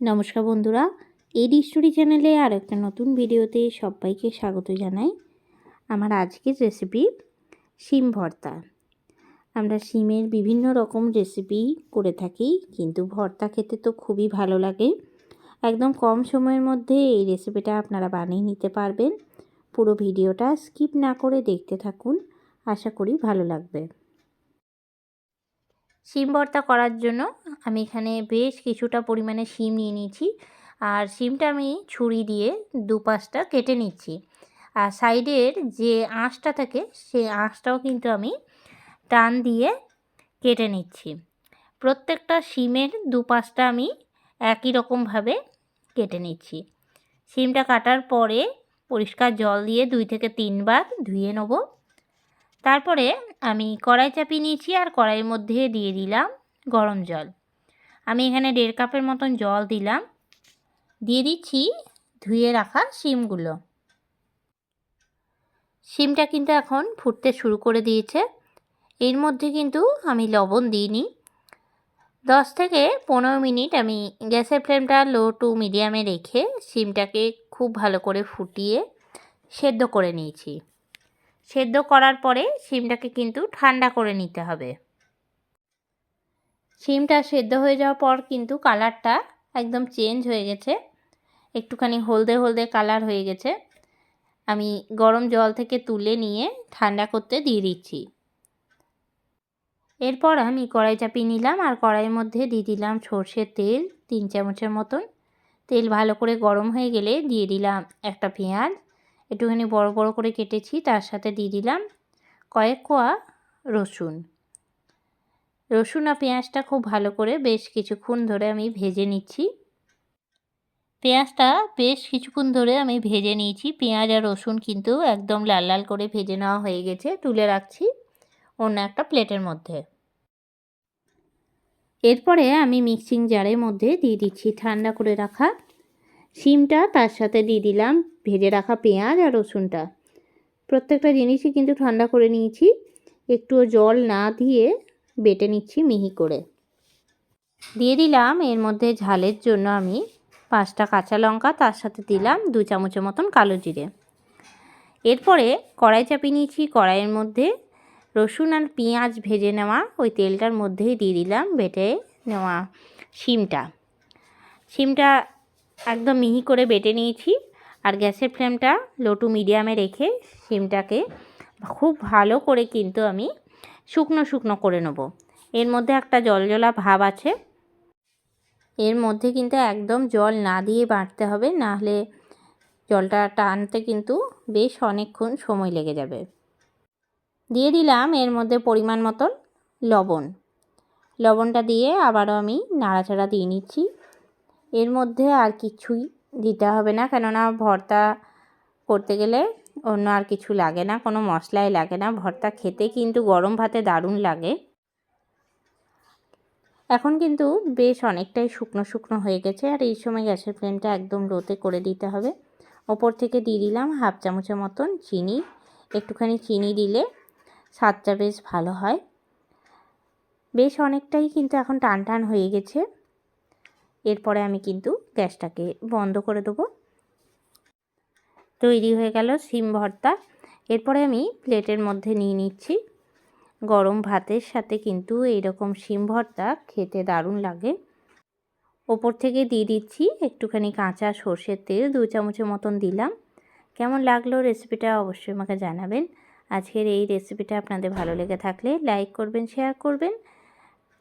নমস্কার বন্ধুরা, এডি স্টোরি চ্যানেলে আর একটা নতুন ভিডিওতে সবাইকে স্বাগত জানাই। আমার আজকের রেসিপি শিম ভর্তা। আমরা শিমের বিভিন্ন রকম রেসিপি করে থাকি, কিন্তু ভর্তা খেতে তো খুবই ভালো লাগে। একদম কম সময়ের মধ্যে এই রেসিপিটা আপনারা বানিয়ে নিতে পারবেন। পুরো ভিডিওটা স্কিপ না করে দেখতে থাকুন, আশা করি ভালো লাগবে। শিম ভর্তা করার জন্য আমি এখানে বেশ কিছুটা পরিমাণে শিম নিয়ে নিয়েছি। আর শিমটা আমি ছুরি দিয়ে দু পাশটা কেটে নিচ্ছি। আর সাইডের যে আঁশটা থাকে, সেই আঁশটাও কিন্তু আমি টান দিয়ে কেটে নিচ্ছি। প্রত্যেকটা শিমের দু পাশটা আমি একই রকমভাবে কেটে নিচ্ছি। শিমটা কাটার পরে পরিষ্কার জল দিয়ে দুই থেকে তিনবার ধুয়ে নেব। তারপরে আমি কড়াই চাপিয়ে নিয়েছি আর কড়াইয়ের মধ্যে দিয়ে দিলাম গরম জল। আমি এখানে দেড় কাপের মতন জল দিলাম। দিয়ে দিচ্ছি ধুয়ে রাখা শিমগুলো। শিমটা কিন্তু এখন ফুটতে শুরু করে দিয়েছে। এর মধ্যে কিন্তু আমি লবণ দিইনি। দশ থেকে পনেরো মিনিট আমি গ্যাসের ফ্লেমটা লো টু মিডিয়ামে রেখে শিমটাকে খুব ভালো করে ফুটিয়ে সেদ্ধ করে নিয়েছি। সেদ্ধ করার পরে শিমটাকে কিন্তু ঠান্ডা করে নিতে হবে। শিমটা সেদ্ধ হয়ে যাওয়ার পর কিন্তু কালারটা একদম চেঞ্জ হয়ে গেছে। একটুখানি হলদে হলদে কালার হয়ে গেছে। আমি গরম জল থেকে তুলে নিয়ে ঠান্ডা করতে দিয়ে দিচ্ছি। এরপর আমি কড়াই চাপিয়ে নিলাম আর কড়াইয়ের মধ্যে দিয়ে দিলাম সর্ষের তেল, তিন চামচের মতন। তেল ভালো করে গরম হয়ে গেলে দিয়ে দিলাম একটা পেঁয়াজ একটুখানি বড় বড় করে কেটেছি, তার সাথে দিয়ে দিলাম কয়েক কোয়া রসুন। রসুন আর পেঁয়াজটা খুব ভালো করে বেশ কিছুক্ষণ ধরে আমি ভেজে নিচ্ছি। পেঁয়াজটা বেশ কিছুক্ষণ ধরে আমি ভেজে নিয়েছি। পেঁয়াজ আর রসুন কিন্তু একদম লাল লাল করে ভেজে নেওয়া হয়ে গেছে, তুলে রাখছি অন্য একটা প্লেটের মধ্যে। এরপরে আমি মিক্সিং জারের মধ্যে দিয়ে দিচ্ছি, ঠান্ডা করে রাখা শিমটা তার সাথে দিয়ে দিলাম, ভেজে রাখা পেঁয়াজ আর রসুনটা। প্রত্যেকটা জিনিসই কিন্তু ঠান্ডা করে নিয়েছি, একটুও জল না দিয়ে বেটে নিচ্ছি মিহি করে। দিয়ে দিলাম, এর মধ্যে ঝালের জন্য আমি পাঁচটা কাঁচা লঙ্কা, তার সাথে দিলাম দু চামচের মতন কালো জিরে। এরপরে কড়াই চাপিয়ে নিয়েছি, কড়াইয়ের মধ্যে রসুন আর পেঁয়াজ ভেজে নেওয়া, ওই তেলটার মধ্যেই দিয়ে দিলাম, বেটে নেওয়া শিমটা। শিমটা একদম মিহি করে বেটে নিয়েছি। আর গ্যাসের ফ্লেমটা লো টু মিডিয়ামে রেখে সিমটাকে খুব ভালো করে কিন্তু আমি শুকনো শুকনো করে নেব। এর মধ্যে একটা জলজলা ভাব আছে। এর মধ্যে কিন্তু একদম জল না দিয়ে বাটতে হবে, না হলে জলটা টানতে কিন্তু বেশ অনেকক্ষণ সময় লেগে যাবে। দিয়ে দিলাম এর মধ্যে পরিমাণ মতন লবণ। লবণটা দিয়ে আবারও আমি নাড়াচাড়া দিয়ে নিচ্ছি। এর মধ্যে আর কিছুই দিতে হবে না। কেননা ভর্তা করতে গেলে অন্য আর কিছু লাগে না, কোনো মশলাই লাগে না। ভর্তা খেতে কিন্তু গরম ভাতে দারুণ লাগে। এখন কিন্তু বেশ অনেকটাই শুকনো শুকনো হয়ে গেছে আর এই সময় গ্যাসের ফ্লেমটা একদম লোতে করে দিতে হবে। ওপর থেকে দিয়ে দিলাম হাফ চামচের মতন চিনি। একটুখানি চিনি দিলে স্বাদটা বেশ ভালো হয়। বেশ অনেকটাই কিন্তু এখন টান টান হয়ে গেছে। এরপরে আমি কিন্তু গ্যাসটাকে বন্ধ করে দেবো। তৈরি হয়ে গেল সিম ভর্তা। এরপরে আমি প্লেটের মধ্যে নিয়ে নিচ্ছি। গরম ভাতের সাথে কিন্তু এইরকম সিম ভর্তা খেতে দারুণ লাগে। ওপর থেকে দিয়ে দিচ্ছি একটুখানি কাঁচা সর্ষের তেল, দু চামচের মতন দিলাম। কেমন লাগল রেসিপিটা অবশ্যই আমাকে জানাবেন। আজকের এই রেসিপিটা আপনাদের ভালো লেগে থাকলে লাইক করবেন, শেয়ার করবেন।